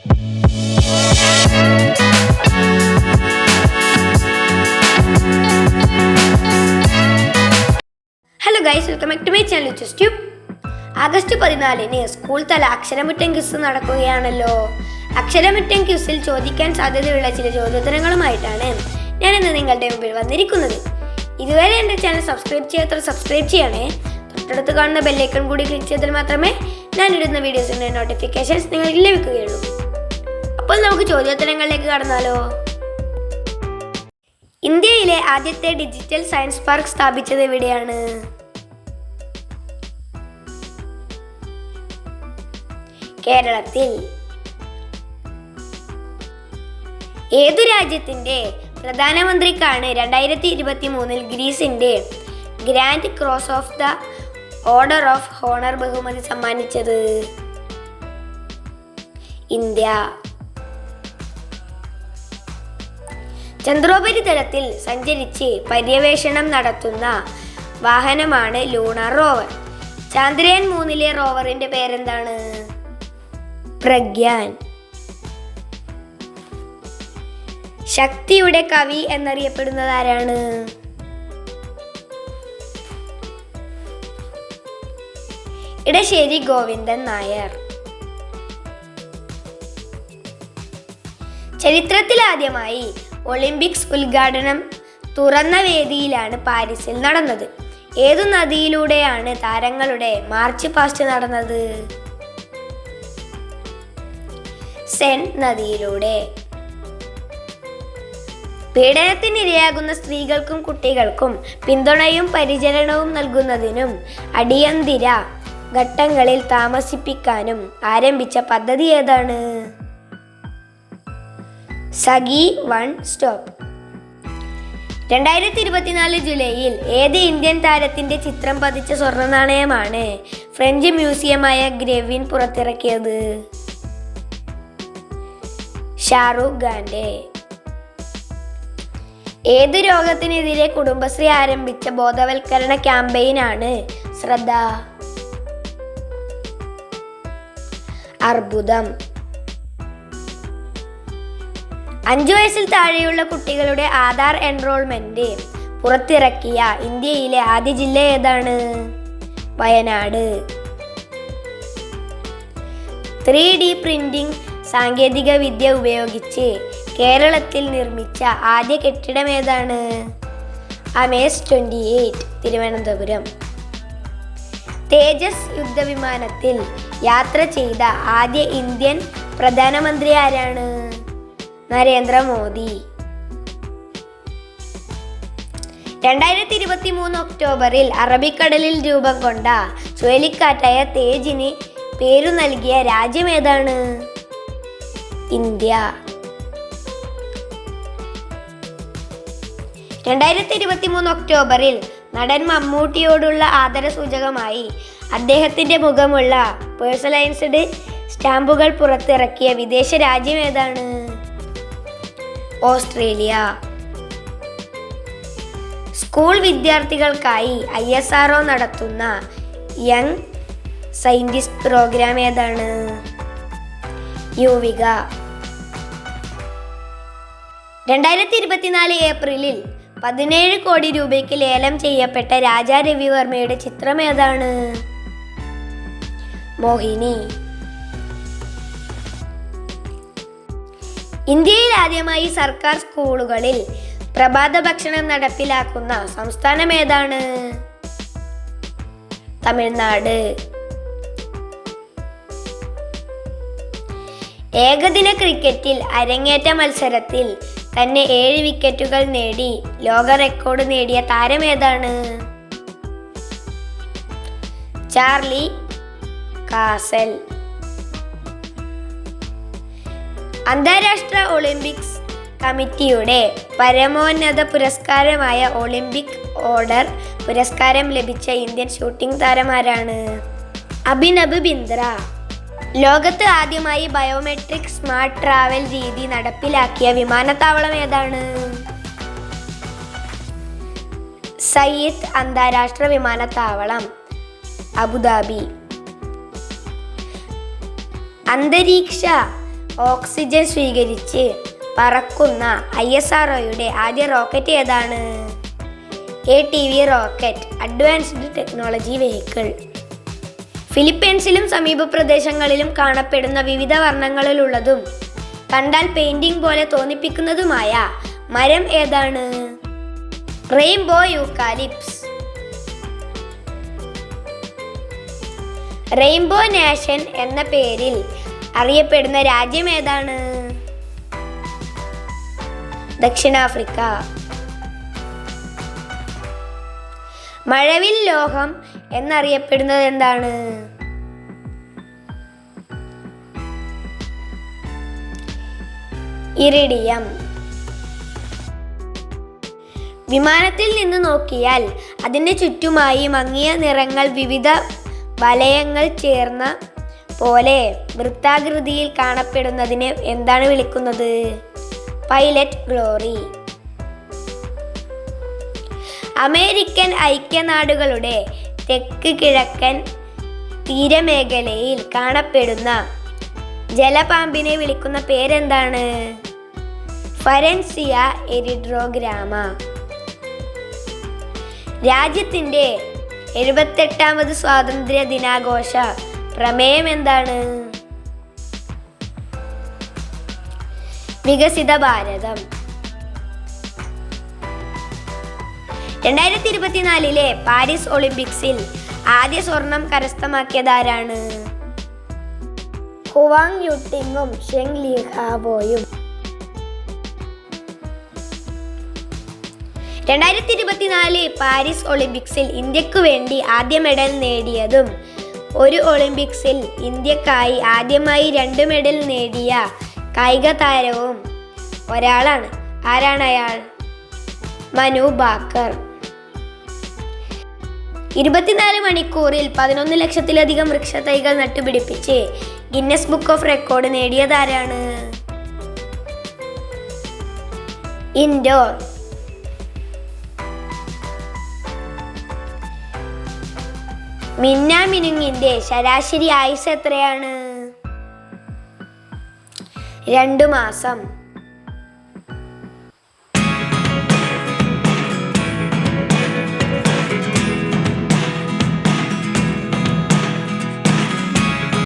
Hello guys welcome back to my channel tube August പതിനാലിന് school തല അക്ഷരമുറ്റം quiz നടക്കുകയാണല്ലോ. അക്ഷരമുറ്റം ക്വിസിൽ ചോദിക്കാൻ സാധ്യതയുള്ള ചില ചോദ്യോത്തരങ്ങളുമായിട്ടാണ് ഞാൻ ഇന്ന് നിങ്ങളുടെ മുമ്പിൽ വന്നിരിക്കുന്നത്. ഇതുവരെ എന്റെ ചാനൽ സബ്സ്ക്രൈബ് ചെയ്യാത്തവർ സബ്സ്ക്രൈബ് ചെയ്യണേ. തൊട്ടടുത്ത് കാണുന്ന ബെല്ലൈക്കൺ കൂടി ക്ലിക്ക് ചെയ്താൽ മാത്രമേ ഞാൻ ഇടുന്ന വീഡിയോസിന്റെ നോട്ടിഫിക്കേഷൻസ് നിങ്ങൾക്ക് ലഭിക്കുകയുള്ളൂ. അപ്പോൾ നമുക്ക് ചോദ്യോത്തരങ്ങളിലേക്ക് കടന്നാലോ? ഇന്ത്യയിലെ ആദ്യത്തെ ഡിജിറ്റൽ സയൻസ് പാർക്ക് സ്ഥാപിച്ചത് എവിടെയാണ്? കേരളത്തിൽ. ഏതു രാജ്യത്തിന്റെ പ്രധാനമന്ത്രിക്കാണ് രണ്ടായിരത്തി ഇരുപത്തി മൂന്നിൽ ഗ്രീസിന്റെ grand cross of the order of honour ബഹുമതി സമ്മാനിച്ചത്? ഇന്ത്യ. ചന്ദ്രോപരിതലത്തിൽ സഞ്ചരിച്ച് പര്യവേഷണം നടത്തുന്ന വാഹനമാണ് ലൂണർ റോവർ. ചന്ദ്രയാൻ മൂന്നിലെ റോവറിന്റെ പേരെന്താണ്? പ്രഗ്യാൻ. ശക്തിയുടെ കവി എന്നറിയപ്പെടുന്നത് ആരാണ്? ഇടശ്ശേരി ഗോവിന്ദൻ നായർ. ചരിത്രത്തിലാദ്യമായി ഒളിമ്പിക്സ് ഉദ്ഘാടനം തുറന്ന വേദിയിലാണ് പാരീസിൽ നടന്നത്. ഏതു നദിയിലൂടെയാണ് താരങ്ങളുടെ മാർച്ച് പാസ്റ്റ് നടന്നത്? സെൻ നദിയിലൂടെ. പീഡനത്തിനിരയാകുന്ന സ്ത്രീകൾക്കും കുട്ടികൾക്കും പിന്തുണയും പരിചരണവും നൽകുന്നതിനും അടിയന്തിര ഘട്ടങ്ങളിൽ താമസിപ്പിക്കാനും ആരംഭിച്ച പദ്ധതി ഏതാണ്? Sakhi one stop. രണ്ടായിരത്തി ഇരുപത്തിനാല് ജൂലൈയിൽ ഏത് ഇന്ത്യൻ താരത്തിന്റെ ചിത്രം പതിച്ച സ്വർണ നാണയമാണ് ഫ്രഞ്ച് മ്യൂസിയമായ ഗ്രെവിൻ പുറത്തിറക്കിയത്? ഷാറൂഖ് ഖാന്റെ ഏത് രോഗത്തിനെതിരെ കുടുംബശ്രീ ആരംഭിച്ച ബോധവൽക്കരണ ക്യാമ്പയിനാണ് ശ്രദ്ധ? അർബുദം. അഞ്ചു വയസ്സിൽ താഴെയുള്ള കുട്ടികളുടെ ആധാർ എൻറോൾമെന്റ് പുറത്തിറക്കിയ ഇന്ത്യയിലെ ആദ്യ ജില്ല ഏതാണ്? വയനാട്. ത്രീ ഡി പ്രിന്റിംഗ് സാങ്കേതിക വിദ്യ ഉപയോഗിച്ച് കേരളത്തിൽ നിർമ്മിച്ച ആദ്യ കെട്ടിടം ഏതാണ്? Amaze twenty eight Thiruvananthapuram. Tejas യുദ്ധവിമാനത്തിൽ യാത്ര ചെയ്ത ആദ്യ ഇന്ത്യൻ പ്രധാനമന്ത്രി ആരാണ്? നരേന്ദ്രമോദി. രണ്ടായിരത്തി ഇരുപത്തി മൂന്ന് ഒക്ടോബറിൽ അറബിക്കടലിൽ രൂപം കൊണ്ട ചുഴലിക്കാറ്റായ തേജിന് പേരു നൽകിയ രാജ്യം ഏതാണ്? ഇന്ത്യ. രണ്ടായിരത്തി ഇരുപത്തി മൂന്ന് ഒക്ടോബറിൽ നടൻ മമ്മൂട്ടിയോടുള്ള ആദര സൂചകമായി അദ്ദേഹത്തിന്റെ മുഖമുള്ള പേഴ്സണലൈസ്ഡ് സ്റ്റാമ്പുകൾ പുറത്തിറക്കിയ വിദേശ രാജ്യം ഏതാണ്? ഓസ്ട്രേലിയ. സ്കൂൾ വിദ്യാർത്ഥികൾക്കായി ഐ എസ് ആർ ഒ നടത്തുന്ന യങ് സയന്റിസ്റ്റ് പ്രോഗ്രാം ഏതാണ്? യുവിക. രണ്ടായിരത്തി ഇരുപത്തിനാല് ഏപ്രിലിൽ പതിനേഴ് കോടി രൂപയ്ക്ക് ലേലം ചെയ്യപ്പെട്ട രാജാ രവിവർമ്മയുടെ ചിത്രം ഏതാണ്? മോഹിനി. ഇന്ത്യയിൽ ആദ്യമായി സർക്കാർ സ്കൂളുകളിൽ പ്രഭാത ഭക്ഷണം നടപ്പിലാക്കുന്ന സംസ്ഥാനം ഏതാണ്? തമിഴ്നാട്. ഏകദിന ക്രിക്കറ്റിൽ അരങ്ങേറ്റ മത്സരത്തിൽ തന്നെ ഏഴ് വിക്കറ്റുകൾ നേടി ലോക റെക്കോർഡ് നേടിയ താരം ഏതാണ്? Charlie castle. അന്താരാഷ്ട്ര ഒളിമ്പിക്സ് കമ്മിറ്റിയുടെ പരമോന്നത പുരസ്കാരമായ ഒളിമ്പിക് ഓർഡർ പുരസ്കാരം ലഭിച്ച ഇന്ത്യൻ ഷൂട്ടിംഗ് താരമാരാണ്? അഭിനബ് ബിന്ദ്ര. ലോകത്ത് ആദ്യമായി ബയോമെട്രിക് സ്മാർട്ട് ട്രാവൽ രീതി നടപ്പിലാക്കിയ വിമാനത്താവളം ഏതാണ്? സയ്യിദ് അന്താരാഷ്ട്ര വിമാനത്താവളം അബുദാബി. അന്തരീക്ഷ ഓക്സിജൻ സ്വീകരിച്ച് പറക്കുന്ന ഐ എസ് ആർ ഒയുടെ ആദ്യ റോക്കറ്റ് ഏതാണ്? A T V rocket advanced technology vehicle. ഫിലിപ്പീൻസിലും സമീപ പ്രദേശങ്ങളിലും കാണപ്പെടുന്ന വിവിധ വർണങ്ങളിലുള്ളതും കണ്ടാൽ പെയിന്റിംഗ് പോലെ തോന്നിപ്പിക്കുന്നതുമായ മരം ഏതാണ്? റെയിൻബോ യൂക്കാലിപ്സ്. റെയിൻബോ നാഷൻ എന്ന പേരിൽ അറിയപ്പെടുന്ന രാജ്യം ഏതാണ്? ദക്ഷിണാഫ്രിക്ക. മഴവിൽ ലോഹം എന്നറിയപ്പെടുന്നത് എന്താണ്? ഇറിഡിയം. വിമാനത്തിൽ നിന്ന് നോക്കിയാൽ അതിന് ചുറ്റുമായി മങ്ങിയ നിറങ്ങൾ വിവിധ വലയങ്ങൾ ചേർന്ന പോലെ വൃത്താകൃതിയിൽ കാണപ്പെടുന്നതിനെ എന്താണ് വിളിക്കുന്നത്? Pilot glory. അമേരിക്കൻ ഐക്യനാടുകളുടെ തെക്ക് കിഴക്കൻ തീരമേഖലയിൽ കാണപ്പെടുന്ന ജലപാമ്പിനെ വിളിക്കുന്ന പേരെന്താണ്? ഫരൻസിയ എരിഡ്രോഗ്രാമ. രാജ്യത്തിന്റെ എഴുപത്തെട്ടാമത് സ്വാതന്ത്ര്യ ദിനാഘോഷ പ്രമേയം എന്താണ്? വികസിത ഭാരതം. രണ്ടായിരത്തി ഇരുപത്തിനാലിലെ പാരീസ് ഒളിമ്പിക്സിൽ ആദ്യ സ്വർണം കരസ്ഥമാക്കിയതാരാണ്? ഹുവാങ് യുട്ടിങ്ങും ഷെങ് ലിഹാബോയും രണ്ടായിരത്തി ഇരുപത്തിനാല് പാരീസ് ഒളിമ്പിക്സിൽ ഇന്ത്യക്കു വേണ്ടി ആദ്യ മെഡൽ നേടിയതും ഒരു ഒളിമ്പിക്സിൽ ഇന്ത്യക്കായി ആദ്യമായി രണ്ട് മെഡൽ നേടിയ കായിക താരവും ഒരാളാണ്. ആരാണ് അയാൾ? മനു ബാക്കർ. ഇരുപത്തിനാല് മണിക്കൂറിൽ പതിനൊന്ന് ലക്ഷത്തിലധികം വൃക്ഷത്തൈകൾ നട്ടുപിടിപ്പിച്ച് ഗിന്നസ് ബുക്ക് ഓഫ് റെക്കോർഡ് നേടിയതാരാണ്? ഇൻഡോർ. മിന്നാമിനുങ്ങിന്റെ ശരാശരി ആയുസ് എത്രയാണ്? രണ്ടു മാസം.